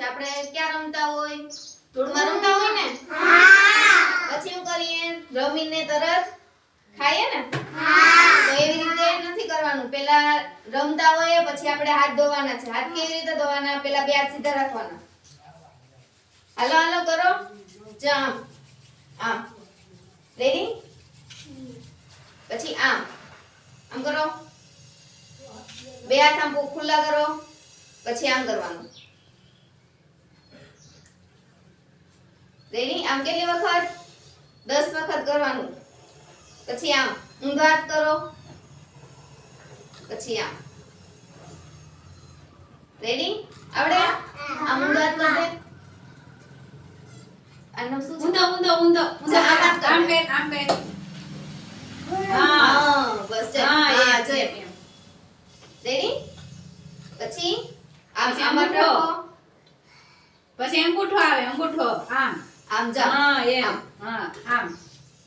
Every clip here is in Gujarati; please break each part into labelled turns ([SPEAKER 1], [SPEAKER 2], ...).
[SPEAKER 1] પછી આપણે ક્યાં રમતા હોય? ધૂળમાં રમતા હોય ને? પછી શું કરીએ? રમીને તરત ખાઈએ ને? તો એવી રીતે નથી કરવાનું. પેલા રમતા હોઈએ પછી આપણે હાથ ધોવાના છે. હાથ કેવી રીતે ધોવાના? પેલા બે હાથ સીધા રાખવાના. હાલો હાલો કરો. જમ્પ આમ. રેડી પછી આમ. આમ કરો. બે હાથ આમ ખુલ્લા કરો. પછી આમ કરવાનું રેડી આમ કેટલી વખત? દસ વખત કરવાનું. પછી આમ ઊંધો હાથ કરો. પછી આમ. રેડી આવડે? આમ ઊંધો હાથ કરી. દે આનું શું
[SPEAKER 2] ઊંધો ઊંધો ઊંધો. ઊંધો
[SPEAKER 1] હાથ
[SPEAKER 2] આમ કર આમ કર હા
[SPEAKER 1] હા. બસ
[SPEAKER 2] હા
[SPEAKER 1] હા
[SPEAKER 2] એ
[SPEAKER 1] છે
[SPEAKER 2] છે એમ.
[SPEAKER 1] રેડી પછી આમ આમ હાથ
[SPEAKER 2] પછી અંગૂઠો આવે અંગૂઠો આમ.
[SPEAKER 1] આમ જા
[SPEAKER 2] હા એમ.
[SPEAKER 1] આમ.
[SPEAKER 2] હા આમ.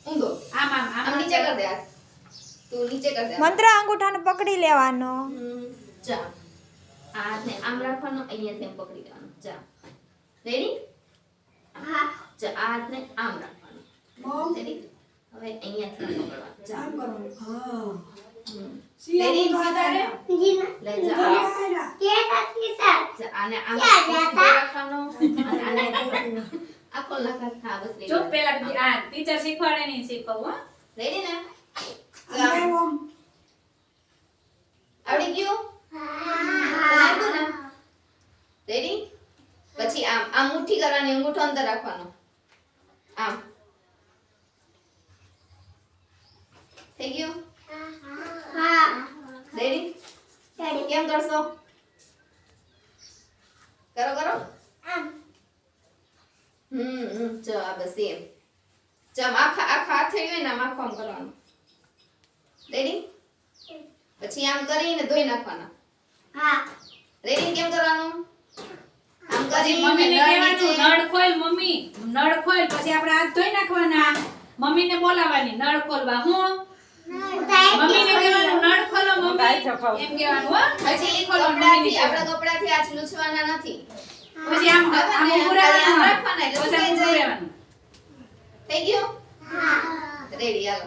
[SPEAKER 1] ઊંધો.
[SPEAKER 2] આમ આમ આમ
[SPEAKER 1] નીચે કર દે તું નીચે કર દે.
[SPEAKER 3] મંત્ર અંગૂઠાને પકડી લેવાનો.
[SPEAKER 1] હમ, જા આ હાથને આમ રાખવાનો અહીંયાથી તેમ પકડી લેવાનો. જા રેડી હા. જા આ હાથને આમ રાખવાનો. રેડી હવે અહીંયાથી આમ પકડવાનું. જા હમ. રેડી લે જા જા, આને આમ સીધો રાખવાનો. અને આને આખો લખત હા બસ રેડી
[SPEAKER 2] ચૂપ પેલા બધી આ ટીચર શીખવાડે નહીં શીખવું હો.
[SPEAKER 1] રેડી ને? જા આવડી ગયું? ને? રેડી પછી આમ આમ મુઠ્ઠી કરવાની અંગૂઠો અંદર રાખવાનો. આમ. થઈ ગયું? રેડી કેમ કરશો? કરો કરો. હમ હમ ચો આ બસ એમ. ચમ આખા આખા હાથ થઈ ને આમ આખો આમ કરવાનું. રેડી પછી આમ કરીને ધોઈ નાખવાના. રેડી કેમ કરવાનું? આમ
[SPEAKER 2] પછી મમ્મીને
[SPEAKER 1] નળ
[SPEAKER 2] કહેવાનું નળ ખોલ મમ્મી. નળ ખોલ પછી આપણે હાથ ધોઈ નાખવાના. મમ્મીને બોલાવવાની નળ ખોલવા હું? મમ્મીને કહેવાનું નળ ખોલો મમ્મી. એમ કહેવાનું હો?
[SPEAKER 1] પછી
[SPEAKER 2] પછી ખોલો
[SPEAKER 1] આપણા કપડાથી આજ લૂછવાના નથી.
[SPEAKER 2] પછી આમ આમ.
[SPEAKER 1] આમ રાખવાના એટલે. થઈ ગયું રેડી હાલો